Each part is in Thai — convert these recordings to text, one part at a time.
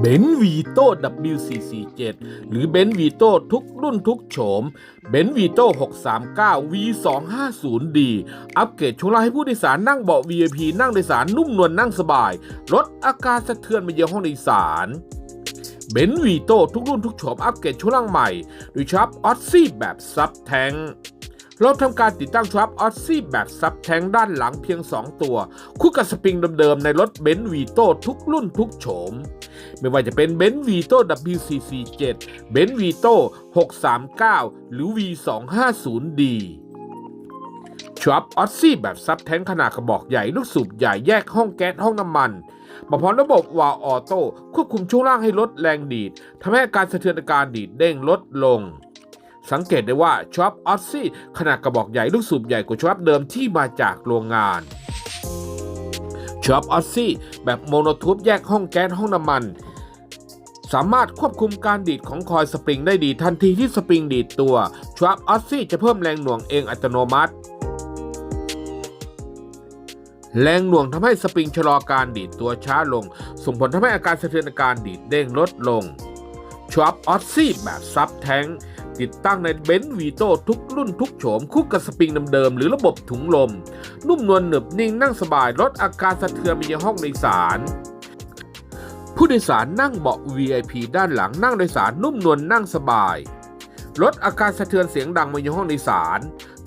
เบนวีโต้ W447 หรือเบนวีโต้ทุกรุ่นทุกโฉมเบนวีโต้ 639 V250D อัปเกรดช่วงล่างให้ผู้โดยสารนั่งเบาะ VIP นั่งโดยสารนุ่มนวลนั่งสบาย ลดอาการสะเทือนมาเยือนห้องโดยสารเบนวีโต้ทุกรุ่นทุกโฉมอัปเกรดช่วงล่างใหม่โดยชับออซซี่แบบซับแทง เราทำการติดตั้งชับออซซี่แบบซับแทงด้านหลังเพียง 2 ตัว คู่กับสปริงเดิมๆ ในรถเบนวีโต้ทุกรุ่นทุกโฉม ไม่ว่าจะเป็นเบนซ์วีโต้ WCC7 เบนซ์วีโต้ 639 หรือ V250D ช็อปออซซี่แบบซับแท้งขนาดกระบอกใหญ่ลูกสูบใหญ่แยกห้องแก๊สห้องน้ำมันมาพร้อมระบบวาลออโต้ควบคุมช่วงล่างให้ลดแรงดีดทำให้การสะเทือนอาการดีดเด้งลดลง สังเกตได้ว่าช็อปออซซี่ขนาดกระบอกใหญ่ลูกสูบใหญ่กว่าช็อปเดิมที่มาจากโรงงานช็อปออซซี่แบบโมโนทูบแยกห้องแก๊สห้องน้ำมัน สามารถควบคุมการดีดของคอยสปริงได้ดีทันทีที่สปริงดีดตัวช็อปออซซี่จะเพิ่มแรงหน่วงเองอัตโนมัติแรงหน่วงทำให้สปริงชะลอการดีดตัวช้าลง ส่งผลทำให้อาการสะเทือนอาการดีดเด้งลดลงช็อปออซซี่แบบซับแทง ติดตั้งในเบนซ์วีโต้ทุกรุ่นทุกโฉมคู่กับสปริงเดิมๆหรือระบบถุงลม นุ่มนวลหนึบนิ่งนั่งสบายลดอาการสะเทือนไปยังห้องโดยสารผู้โดยสารนั่งเบาะ VIP ด้านหลังนั่งโดยสารนุ่มนวลนั่งสบาย ลดอาการสะเทือนเสียงดังมายังห้องโดยสาร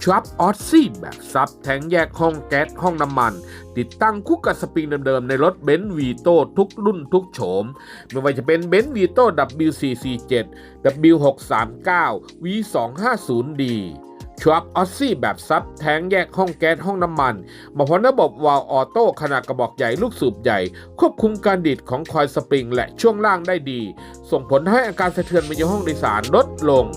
ชับออซซี่แบบซับแทงแยกห้องแก๊สห้องน้ำมัน ติดตั้งคู่กับสปริงเดิมๆ ในรถเบนซ์วีโต้ทุกรุ่นทุกโฉม ไม่ว่าจะเป็นเบนซ์วีโต้ W447 W639 V250D ชับออซซี่แบบซับแทงแยกห้องแก๊สห้องน้ำมัน มาพร้อมระบบวาล์วออโต้ขนาดกระบอกใหญ่ลูกสูบใหญ่ ควบคุมการดีดของคอยสปริงและช่วงล่างได้ดี ส่งผลให้อาการสะเทือนมายังห้องโดยสารลดลง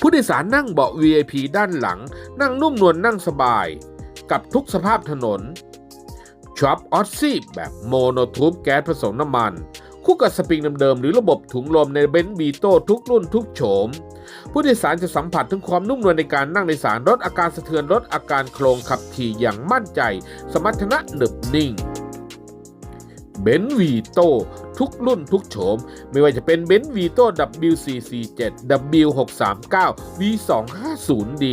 ผู้โดยสารนั่งเบาะ VIP ด้านหลัง นั่งนุ่มนวลนั่งสบาย กับทุกสภาพถนนช็อปออซซี่แบบโมโนทูบแก๊สผสมน้ำมัน คู่กับสปริงเดิมๆหรือระบบถุงลมในเบนซ์บีโต้ทุกรุ่นทุกโฉม ผู้โดยสารจะสัมผัสถึงความนุ่มนวลในการนั่งโดยสารลดอาการสะเทือนลดอาการโครงขับขี่อย่างมั่นใจ สมรรถนะหนึบนิ่ง เบนวีโต้ทุกรุ่นทุกโฉม ไม่ว่าจะเป็นเบนวีโต้ W447 W639 V250D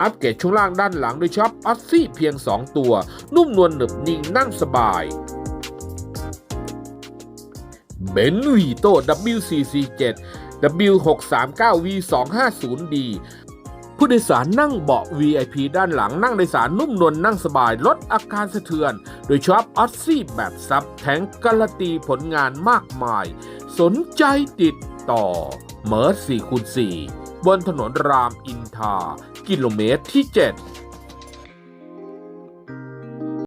อัปเกรดช่วงล่างด้านหลังโดยช็อปออซซี่เพียง 2 ตัว นุ่มนวลหนึบนิ่งนั่งสบายเบนวีโต้ W447 W639 V250D ผู้โดยสารนั่งเบาะ VIP ด้านหลังนั่งโดยสารนุ่มนวลนั่งสบายลดอาการสะเทือน โดยชอบออซซี่แบบซับแทงการันตีผลงานมากมาย สนใจติดต่อเมอร์4คูณ4บนถนนรามอินทรากิโลเมตรที่ 7